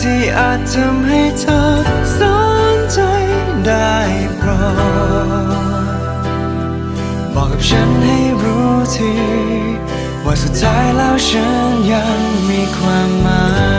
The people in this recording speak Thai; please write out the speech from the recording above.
ที่อาจทำให้เธอสนใจได้โปรดบอกกับฉันให้รู้ที ว่าสุดท้ายแล้วฉันยังมีความหมาย